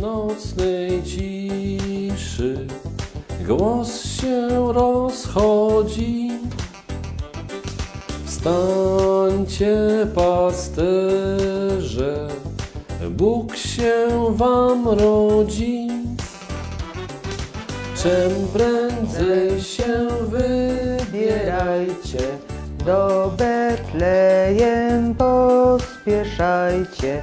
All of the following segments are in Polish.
nocnej ciszy głos się rozchodzi. Wstańcie, pasterze, Bóg się wam rodzi. Czym prędzej się wybierajcie, Do Betlejem pospieszajcie,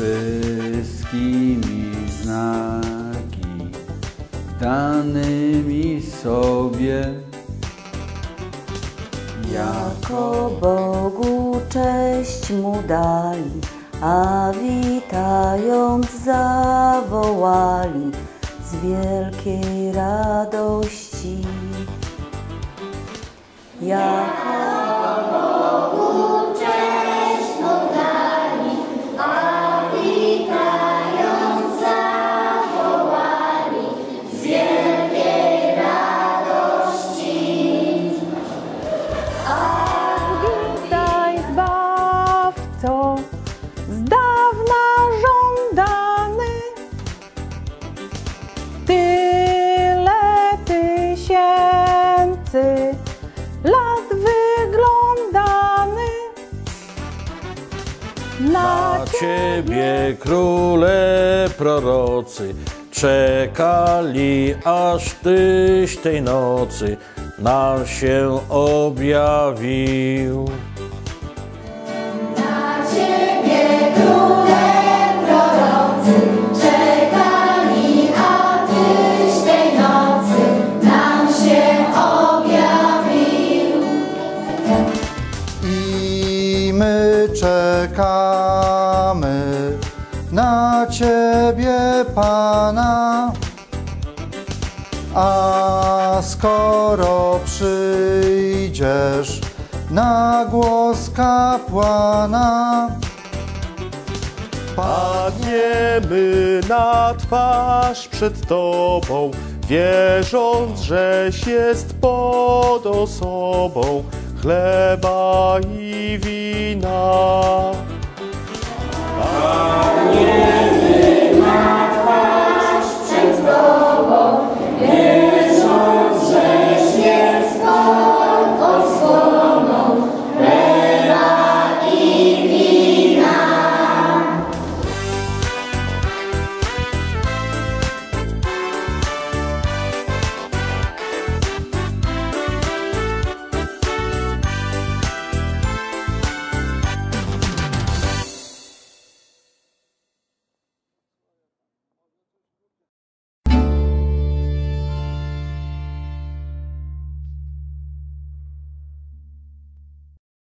wszystkimi znaki danymi sobie. Jako Bogu cześć mu dali, a witając zawołali z wielkiej radości. Jako Na Ciebie króle prorocy czekali, aż Tyś tej nocy nam się objawił. Na Ciebie, Pana. A skoro przyjdziesz na głos kapłana, Padniemy na twarz przed Tobą, wierząc, żeś jest pod osobą chleba i wina.